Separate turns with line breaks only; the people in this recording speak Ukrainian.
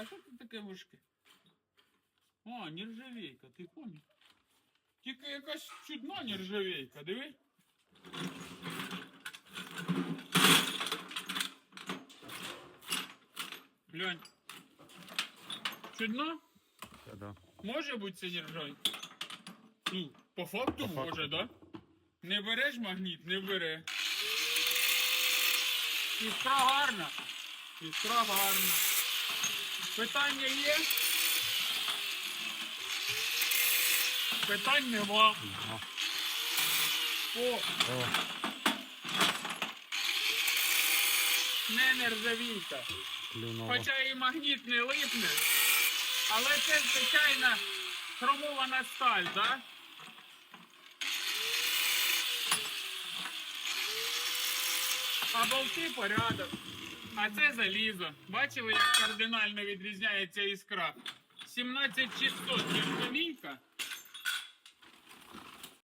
А що це таке важке? А, нержавейка, ти поняв? Тільки якась чудна нержавейка, диви. Глянь. Чудна?
Та да.
Може бути це нержавейка? Ну, по факту
По
може,
факту.
да? Не береш магніт, не бере. Іскра гарна. Іскра гарна. Питання є? Питань нема. О,
О,
не нержавійка.
клюнуло.
Хоча і магніт не липне, але це звичайна хромована сталь, так? А болти порядок. А це залізо. Бачили, як кардинально відрізняється іскра? 17600 нержавійка